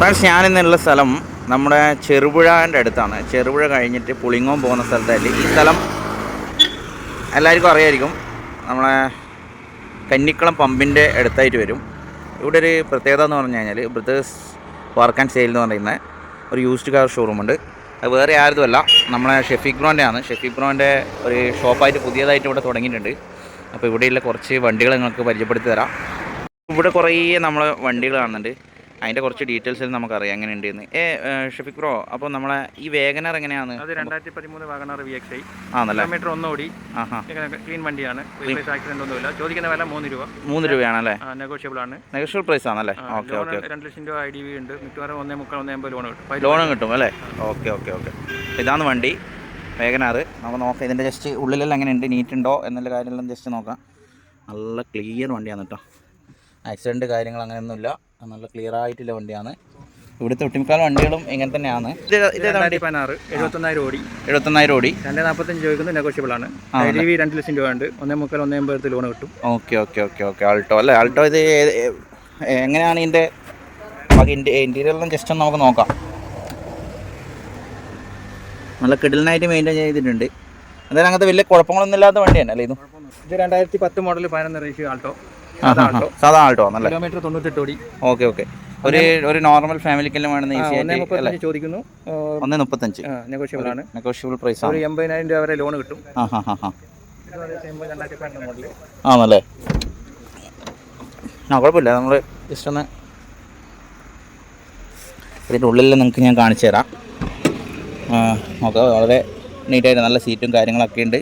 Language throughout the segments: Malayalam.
ഫ്രണ്ട്സ് ഞാനിന്നുള്ള സ്ഥലം നമ്മുടെ ചെറുപുഴന്റെ അടുത്താണ്. ചെറുപുഴ കഴിഞ്ഞിട്ട് പുളിങ്ങോം പോകുന്ന സ്ഥലത്തായിട്ട് ഈ സ്ഥലം എല്ലാവർക്കും അറിയായിരിക്കും. നമ്മളെ കന്നിക്കുളം പമ്പിന്റെ അടുത്തായിട്ട് വരും. ഇവിടെ ഒരു പ്രത്യേകത എന്ന് പറഞ്ഞു കഴിഞ്ഞാൽ ബ്രദേഴ്സ് വർക്ക് ആൻഡ് സെയിൽ എന്ന് പറയുന്ന ഒരു യൂസ്ഡ് കാർ ഷോറൂമുണ്ട് അത് വേറെ ആരുതുമല്ല. നമ്മളെ ഷെഫീഖ് ബ്രോന്റെ ആണ്. ഷെഫീഖ് ബ്രോന്റെ ഒരു ഷോപ്പായിട്ട് പുതിയതായിട്ട് ഇവിടെ തുടങ്ങിയിട്ടുണ്ട്. അപ്പോൾ ഇവിടെയുള്ള കുറച്ച് വണ്ടികൾ നിങ്ങൾക്ക് പരിചയപ്പെടുത്തി തരാം. ഇവിടെ കുറേ നമ്മൾ വണ്ടികൾ കാണുന്നുണ്ട്. അതിന്റെ കുറച്ച് ഡീറ്റെയിൽസ് നമുക്കറിയാം എങ്ങനെ ഉണ്ടെന്ന് ഏ ഏ, പ്രോ ബ്രോ അപ്പോൾ നമ്മളെ ഈ വേഗനർ എങ്ങനെയാണ്? അത് രണ്ടായിരത്തി പതിമൂന്ന് വാഗണർ വി എക്സ് ഐ ആണല്ലേ? കിലോമീറ്റർ ഒന്നോടി. ക്ലീൻ വണ്ടിയാണ്. ആക്സിഡന്റ് ഒന്നുമില്ല. ചോദിക്കുന്ന വില മൂന്ന് രൂപ. മൂന്ന് രൂപയാണല്ലേ? നെഗോഷ്യബിൾ ആണ്. നെഗോഷ്യബിൾ പ്രൈസ് ആണല്ലേ? ഓക്കെ ഓക്കെ രണ്ട് ലക്ഷം രൂപ ഐ ഡി വി ഉണ്ട്. മിക്കവാറും ഒന്നേ മുക്കാൽ ഒന്നേ അമ്പത് ലോൺ കിട്ടും. ലോൺ ലോണും കിട്ടും അല്ലേ? ഓക്കെ ഓക്കെ ഓക്കെ ഇതാണ് വണ്ടി. വേഗനാറ് നമുക്ക് നോക്കാം ഇതിന്റെ ജസ്റ്റ് ഉള്ളിലെല്ലാം എങ്ങനെ ഉണ്ട് നീറ്റ് ഉണ്ടോ? എന്നുള്ള കാര്യമെല്ലാം ജസ്റ്റ് നോക്കാം. നല്ല ക്ലിയർ വണ്ടിയാണ് കേട്ടോ. ആക്സിഡന്റ് കാര്യങ്ങൾ അങ്ങനെയൊന്നുമില്ല. നല്ല ക്ലിയർ ആയിട്ടുള്ള വണ്ടിയാണ്. ഇവിടുത്തെ ഒട്ടുമിക്കാൽ വണ്ടികളും ഇങ്ങനെ തന്നെയാണ്. എഴുപത്തൊന്നായിരം ഓടി. എഴുപത്തൊന്നായിരം ഓടി. രണ്ട് നാൽപ്പത്തഞ്ച് ചോദിക്കുന്നത് നെഗോഷ്യബിൾ ആണ്. രണ്ട് ലക്ഷം രൂപ ഉണ്ട്. ഒന്നേ മുക്കാൽ ഒന്നേ അമ്പത് ലോൺ കിട്ടും. Okay okay okay okay. Alto അല്ലേ? ആൾട്ടോ ഇത് എങ്ങനെയാണ് ഇതിന്റെ ബാക്കി ഇന്റീരിയറെല്ലാം ജസ്റ്റ് ഒന്ന് നമുക്ക് നോക്കാം. നല്ല കിടലിനായിട്ട് മെയിന്റെയിൻ ചെയ്തിട്ടുണ്ട്. എന്തായാലും അങ്ങനത്തെ വലിയ കുഴപ്പങ്ങളൊന്നും ഇല്ലാത്ത വണ്ടിയാണ് അല്ലേ ഇത്? ഇത് രണ്ടായിരത്തി പത്ത് മോഡൽ പതിനൊന്ന് റേഷ്യോ ആൾട്ടോ. സാധാ ആൾട്ടോ ആണല്ലേ? കിലോമീറ്റർ തൊണ്ണൂറ്റെട്ട് ഓടി. Okay okay. ഒരു ഒരു നോർമൽ ഫാമിലിക്കെല്ലാം വേണമെന്ന് ഈസി ആയിട്ട് ചോദിക്കുന്നു. ഒന്ന് മുപ്പത്തഞ്ച്. നെഗോഷ്യബിൾ ആണ്. നെഗോഷ്യബിൾ പ്രൈസ് ഒരു എൺപതിനായിരം രൂപ വരെ ലോൺ കിട്ടും. ആണല്ലേ? ആ കുഴപ്പമില്ല. നമ്മൾ ജസ്റ്റ് ഒന്ന് ഇതിന്റെ ഉള്ളിൽ നിങ്ങൾക്ക് ഞാൻ കാണിച്ചു തരാം. നോക്കാം. വളരെ നീറ്റായിട്ട് നല്ല സീറ്റും കാര്യങ്ങളൊക്കെ ഉണ്ട്.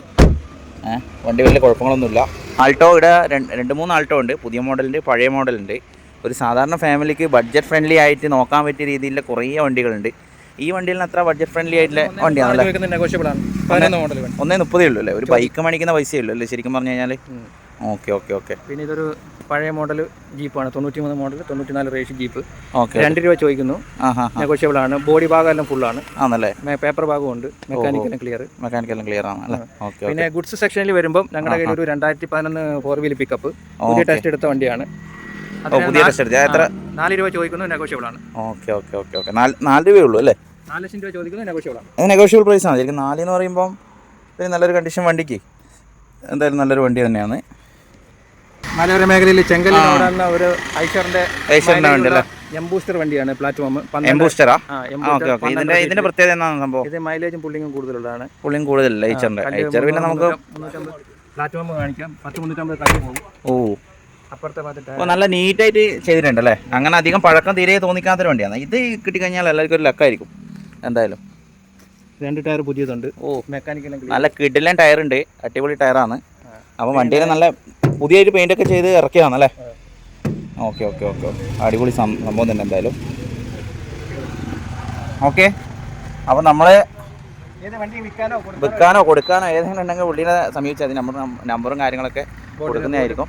വണ്ടി വലിയ കുഴപ്പങ്ങളൊന്നുമില്ല. ആൾട്ടോ ഇവിടെ രണ്ട് മൂന്ന് ആൾട്ടോ ഉണ്ട്. പുതിയ മോഡലുണ്ട് പഴയ മോഡലുണ്ട്. ഒരു സാധാരണ ഫാമിലിക്ക് ബഡ്ജറ്റ് ഫ്രണ്ട്ലി ആയിട്ട് നോക്കാൻ പറ്റിയ രീതിയിലുള്ള കുറേ വണ്ടികളുണ്ട്. ഈ വണ്ടിയിൽ അത്ര ബഡ്ജറ്റ് ഫ്രണ്ട്ലി ആയിട്ടുള്ള വണ്ടിയാണല്ലേ? ഒന്നേ മുപ്പതേ ഉള്ളൂ അല്ലേ? ഒരു ബൈക്ക് മേടിക്കുന്ന പൈസയേ ഉള്ളൂ അല്ലേ? ശരിക്കും പറഞ്ഞു കഴിഞ്ഞാൽ ഓക്കെ ഓക്കെ ഓക്കെ. പിന്നെ ഇതൊരു പഴയ മോഡൽ ജീപ്പാണ്. തൊണ്ണൂറ്റി മൂന്ന് മോഡൽ തൊണ്ണൂറ്റിനാല് റേഷ് ജീപ്പ്. ഓക്കെ രണ്ട് രൂപ ചോദിക്കുന്നു. നെഗോഷ്യബിൾ ആണ് ബോഡി ഭാഗം എല്ലാം ഫുള്ളാണ്. ആണല്ലേ? പേപ്പർ ഭാഗം ഉണ്ട് മെക്കാനിക്കലും ക്ലിയർ മെക്കാനിക്കലും ക്ലിയർ ആണ് ഓക്കെ പിന്നെ ഗുഡ്സ് സെക്ഷനിൽ വരുമ്പോൾ ഞങ്ങളുടെ കയ്യിൽ ഒരു രണ്ടായിരത്തി പതിനൊന്ന് ഫോർ വീൽ പിക്കപ്പ് പുതിയ ടെസ്റ്റ് എടുത്ത വണ്ടിയാണ്. പുതിയ ടെസ്റ്റ് എടുത്തത്. എത്ര? നാല് രൂപ ചോദിക്കുന്നു നെഗോഷ്യബിൾ ആണ് ഓക്കെ ഓക്കെ ഓക്കെ ഓക്കെ. നാല് രൂപയേ ഉള്ളൂ അല്ലേ? നാല് ലക്ഷം രൂപ ചോദിക്കുന്നു നെഗോഷ്യബിൾ ആണ് നെഗോഷ്യബിൾ പ്രൈസ് ആണ്. ശരിക്കും നാല് എന്ന് പറയുമ്പം ഒരു നല്ലൊരു കണ്ടീഷൻ വണ്ടിക്ക്. എന്തായാലും നല്ലൊരു വണ്ടി തന്നെയാണ്. മലയോര മേഖലയിൽ ചെങ്കലിൽ ഓടാനുള്ള ഒരു ഐഷറിന്റെ ഐശ്വറിന്റെ വണ്ടി അല്ലേ എംബൂസ്റ്റർ വണ്ടിയാണ് പ്ലാറ്റ്ഫോം എംബൂസ്റ്ററാ ഓക്കെ ഓക്കെ. ഇതിന്റെ ഇതിന്റെ പ്രത്യേകത എന്താണ് സംഭവം? ഇത് മൈലേജും പുള്ളിങ്ങും കൂടുതലുള്ളതാണ്. പുള്ളിങ് കൂടുതലല്ല ഏച്ചറിന്റെ ഏച്ചർ പിന്നെ നമുക്ക് പ്ലാറ്റ്ഫോം കാണിക്കാം. പത്ത് മുന്നൂറ്റമ്പത് കല്ല് പോകും. ഓ. അപ്പോൾ നല്ല നീറ്റായിട്ട് ചെയ്തിട്ടുണ്ട് അല്ലേ അങ്ങനെ അധികം പഴക്കം തീരെ തോന്നിക്കാത്തൊരു വണ്ടിയാണ്. ഇത് കിട്ടിക്കഴിഞ്ഞാൽ എല്ലാവർക്കും ഒരു ലക്കായിരിക്കും എന്തായാലും. രണ്ട് ടയർ പുതിയതുണ്ട്. ഓ. മെക്കാനിക്കൽ നല്ല കിഡിലൻ ടയർ ഉണ്ട് അടിപൊളി ടയറാണ്. അപ്പോൾ വണ്ടിയിൽ നല്ല പുതിയൊരു പെയിന്റ് ഒക്കെ ചെയ്ത് ഇറക്കിയാണല്ലേ ഓക്കെ ഓക്കെ ഓക്കെ ഓക്കെ അടിപൊളി സംഭവം തന്നെ എന്തായാലും. ഓക്കെ അപ്പോൾ വണ്ടി വിൽക്കാനോ കൊടുക്കാനോ ഏതെങ്കിലും ഉണ്ടെങ്കിൽ പുള്ളിനെ സമീപിച്ചാൽ മതി. നമ്പറും കാര്യങ്ങളൊക്കെ കൊടുക്കുന്നതായിരിക്കും.